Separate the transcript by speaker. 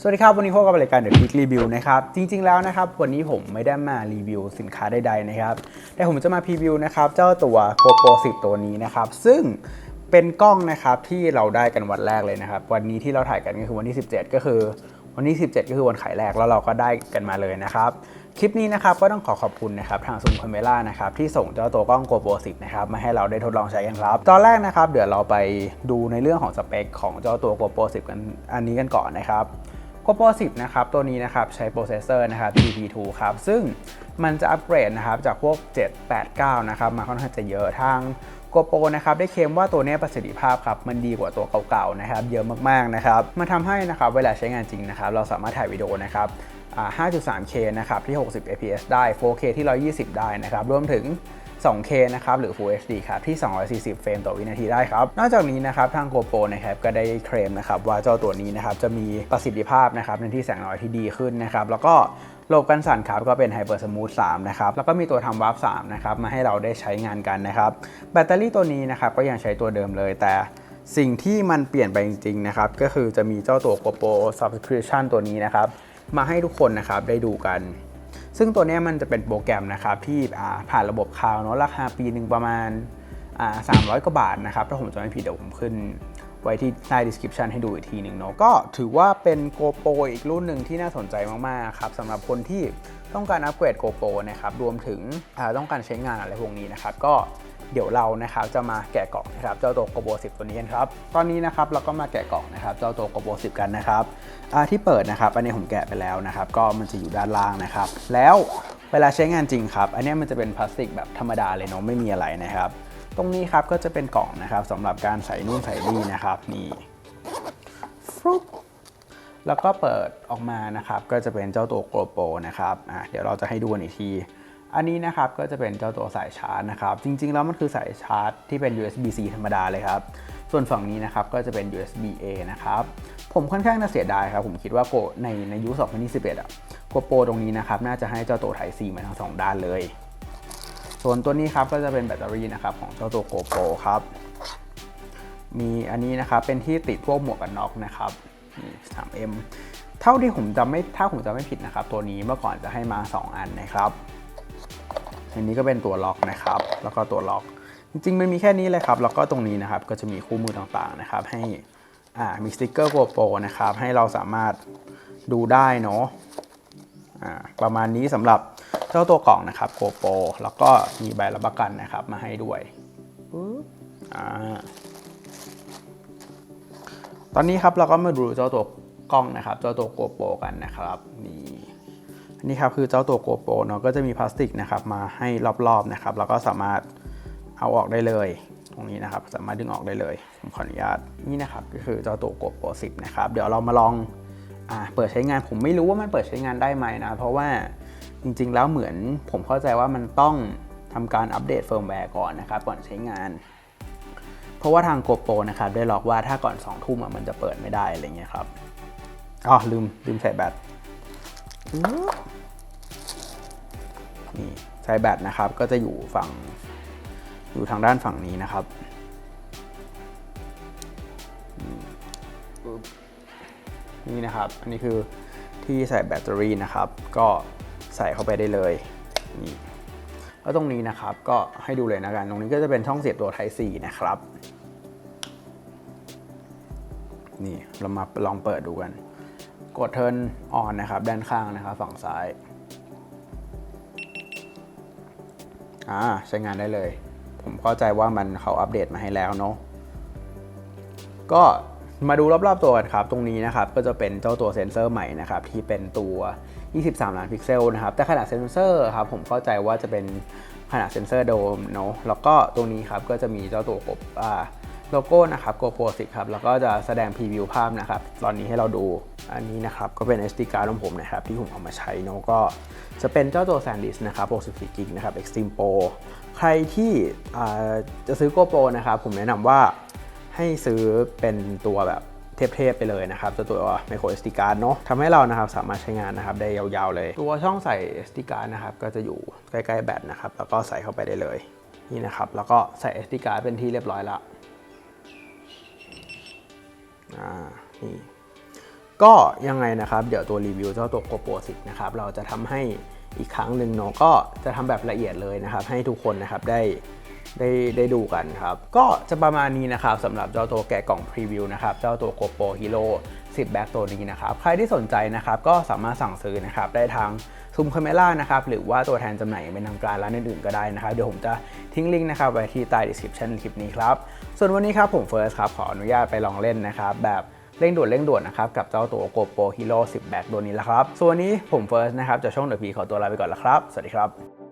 Speaker 1: สวัสดีครับ วันนี้พบกับรายการ The Quick Review นะครับ จริง ๆ แล้วนะครับ วันนี้ผมไม่ได้มารีวิวสินค้าใดๆนะครับ แต่ผมจะมาพรีวิวนะครับ เจ้าตัว GoPro 10 ตัวนี้นะครับ ซึ่งเป็นกล้องนะครับที่เราได้กันวันแรกเลยนะครับ วันนี้ที่เราถ่ายกันก็คือวันที่ 17 ก็คือวันที่ 17 ก็คือวันขายแรกแล้วเราก็ได้กันมาเลยนะครับ คลิปนี้นะครับก็ต้องขอขอบคุณนะครับทางซูมคาเมล่านะครับที่ส่งเจ้าตัวกล้อง GoPro 10นะครับมาให้เราได้ทดลองใช้กันครับ ตอนแรกนะครับเดี๋ยวเราไปดูในเรื่องของสเปคของเจ้าตัว GoPro 10 กันอันนี้กันก่อนนะครับ GoPro 10 นะครับ ตัวนี้นะครับ ใช้โปรเซสเซอร์นะครับ GP2 ครับ ซึ่งมันจะอัปเกรดนะครับ จากพวก 7 8 9 นะครับ มาค่อนข้างจะเยอะทาง GoPro นะครับ ได้เคลมว่าตัวนี้ประสิทธิภาพครับ มันดีกว่าตัวเก่าๆนะครับ เยอะมากๆนะครับ มันทำให้นะครับเวลาใช้งานจริงนะครับ เราสามารถถ่ายวิดีโอนะครับ 5.3K นะครับที่ 60 fps ได้ 4K ที่ 120 ได้นะครับ รวมถึง 2K นะครับหรือ Full HD ครับที่ 240 เฟรมต่อวินาทีได้ครับ นอกจากนี้นะครับทาง GoPro นะครับก็ได้เคลมนะครับว่าเจ้าตัวนี้นะครับจะมีประสิทธิภาพนะครับในที่แสงน้อยที่ดีขึ้นนะครับแล้วก็โลบกันสั่นครับก็เป็น Hyper Smooth 3นะครับแล้วก็มีตัวทำวาร์ป3นะครับมาให้เราได้ใช้งานกันนะครับแบตเตอรี่ตัวนี้นะครับก็ยังใช้ตัวเดิมเลยแต่สิ่งที่มันเปลี่ยนไปจริงๆนะครับก็คือจะมีเจ้าตัว GoPro Subscription ตัวนี้นะครับมาให้ทุกคนนะครับได้ดูกัน ซึ่งตัวนี้มันจะเป็นโปรแกรมนะครับที่ผ่านระบบคลาวเนาะราคาปีหนึ่งประมาณา300 กว่าบาทนะครับ ถ้าผมจะไม่ผิดเดี๋ยวผมขึ้นไว้ที่ใต้ description ให้ดูอีกทีหนึ่งเนาะก็ถือว่าเป็น GoPro อีกรุ่นหนึ่งที่น่าสนใจมากๆครับสำหรับคนที่ต้องการอัปเกรด GoPro นะครับรวมถึงต้องการใช้งานอะไรพวกนี้นะครับก็ เดี๋ยวเรานะครับจะมาแกะกล่องนะครับเจ้าตัว GoPro 10 ตัวนี้กันครับ ตอนนี้นะครับเราก็มาแกะกล่องนะครับเจ้าตัว GoPro 10 กันนะครับที่เปิดนะครับอันนี้ผมแกะไปแล้วนะครับ ก็มันจะอยู่ด้านล่างนะครับ แล้วเวลาใช้งานจริงครับ อันนี้มันจะเป็นพลาสติกแบบธรรมดาเลยเนาะไม่มีอะไรนะครับ ตรงนี้ครับก็จะเป็นกล่องนะครับสำหรับการใส่นู่นใส่นี่นะครับนี่ฟรุปแล้วก็เปิดออกมานะครับ ก็จะเป็นเจ้าตัว GoPro นะครับอะเดี๋ยวเราจะให้ดูอีกที อันนี้นะครับก็จะเป็นเจ้าตัวสายชาร์จนะครับ จริง ๆ แล้วมันคือสายชาร์จที่เป็น USB-C ธรรมดาเลยครับ ส่วนฝั่งนี้นะครับก็จะเป็น USB-A นะครับ ผมค่อนข้างน่าเสียดายครับ ผมคิดว่าโกในในยุค 2021 อะ GoPro ตรงนี้นะครับน่าจะให้เจ้าตัว Type C มาทั้งสองด้านเลย ส่วนตัวนี้ครับก็จะเป็นแบตเตอรี่นะครับของเจ้าตัว GoPro ครับ มีอันนี้นะครับเป็นที่ติดพวกหมวกกันน็อกนะครับนี่ 3M เท่าที่ผมจำไม่ถ้าผมจำไม่ผิดนะครับตัวนี้เมื่อก่อนจะให้มา 2 อันนะครับ อันนี้ก็เป็นตัวล็อกนะครับ แล้วก็ตัวล็อก จริงๆมันมีแค่นี้เลยครับ แล้วก็ตรงนี้นะครับก็จะมีคู่มือต่างๆนะครับ ให้อ่ามีสติ๊กเกอร์ GoPro นะครับ ให้เราสามารถดูได้เนาะอ่าประมาณนี้สำหรับเจ้าตัวกล่องนะครับ GoPro แล้วก็มีใบรับประกันนะครับมาให้ด้วยอ่าตอนนี้ครับเราก็มาดูเจ้าตัวกล้องนะครับ เจ้าตัว GoPro กันนะครับนี่ นนี้ครับคือเจ้าตัว GoPro เนาะก็จะมีพลาสติกนะครับมาให้รอบๆนะครับแล้วก็สามารถเอาออกได้เลย ตรงนี้นะครับสามารถดึงออกได้เลยผมขออนุญาตนี่นะครับก็คือเจ้าตัว GoPro 10นะครับเดี๋ยวเรามาลองอเปิดใช้งานผมไม่รู้ว่ามันเปิดใช้งานได้ไหมนะเพราะว่าจริงๆ แล้วเหมือนผมเข้าใจว่ามันต้องทำการอัปเดตเฟิร์มแวร์ก่อนนะครับก่อนใช้งาน เพราะว่าทาง GoPro นะครับได้ล็อกว่าถ้าก่อน2ทุ่มมันจะเปิดไม่ได้อะไรเงี้ยครับอ๋อลืมลืมใส่แบต นี่ใส่แบตนะครับก็จะอยู่ฝั่งอยู่ทางด้านฝั่งนี้นะครับนี่นะครับ อันนี้คือที่ใส่แบตเตอรี่นะครับ ก็ใส่เข้าไปได้เลยนี่แล้วตรงนี้นะครับก็ให้ดูเลยนะกัน ตรงนี้ก็จะเป็นช่องเสียบตัว Type C นะครับ นี่เรามาลองเปิดดูกัน กด Turn on นะครับ ด้านข้างนะครับ ฝั่งซ้าย อ่าใช้งานได้เลย ผมเข้าใจว่ามันเขาอัปเดตมาให้แล้วเนาะก็มาดูรอบๆตัวกันครับ ตรงนี้นะครับ ก็จะเป็นเจ้าตัวเซนเซอร์ใหม่นะครับ ที่เป็นตัว 23 ล้านพิกเซลนะครับ แต่ขนาดเซนเซอร์ครับ ผมเข้าใจว่าจะเป็นขนาดเซนเซอร์โดมเนาะแล้วก็ตรงนี้ครับ ก็จะมีเจ้าตัวกบอ่า โลโก้นะครับ GoPro 10ครับ แล้วก็จะแสดงพรีวิวภาพนะครับ ตอนนี้ให้เราดู อันนี้นะครับ ก็เป็น SD card ของผมนะครับ ที่ผมเอามาใช้เนาะก็จะเป็นเจ้าตัว SanDisk นะครับ 64 g b นะครับ Extreme Pro ใครที่จะซื้อ GoPro นะครับ ผมแนะนำว่าให้ซื้อเป็นตัวแบบเทพๆไปเลยนะครับตัวตัว micro SD card เนาะทำให้เรานะครับสามารถใช้งานนะครับได้ยาวๆเลย ตัวช่องใส่ SD card นะครับก็จะอยู่ใกล้ๆแบตนะครับแล้วก็ใส่เข้าไปได้เลยนี่นะครับแล้วก็ใส่ SD card เป็นที่เรียบร้อยละ อ่านี่ก็ยังไงนะครับ เดี๋ยวตัวรีวิวเจ้าตัว GoPro 10นะครับเราจะทำให้อีกครั้งหนึ่งเนาะก็จะทำแบบละเอียดเลยนะครับ ให้ทุกคนนะครับได้ ได้ได้ดูกันครับ ก็จะประมาณนี้นะครับสำหรับเจ้าตัวแกะกล่องพรีวิวนะครับ เจ้าตัว GoPro Hero 10 Back ตัวนี้นะครับ ใครที่สนใจนะครับก็สามารถสั่งซื้อนะครับได้ทางซูมคาเมล่านะครับหรือว่าตัวแทนจำหน่ายเป็นทางการร้านอื่นๆก็ได้นะครับ เดี๋ยวผมจะทิ้งลิงก์นะครับไว้ที่ใต้ description คลิปนี้ครับ ส่วนวันนี้ครับผมเฟิร์สครับขออนุญาตไปลองเล่นนะครับแบบเร่งด่วนเร่งด่วนนะครับกับเจ้าตัว GoPro Hero 10 Back ตัวนี้แล้วครับ ส่วนนี้ผมเฟิร์สนะครับจากช่องเดอะพีขอตัวลาไปก่อนแล้วครับ สวัสดีครับ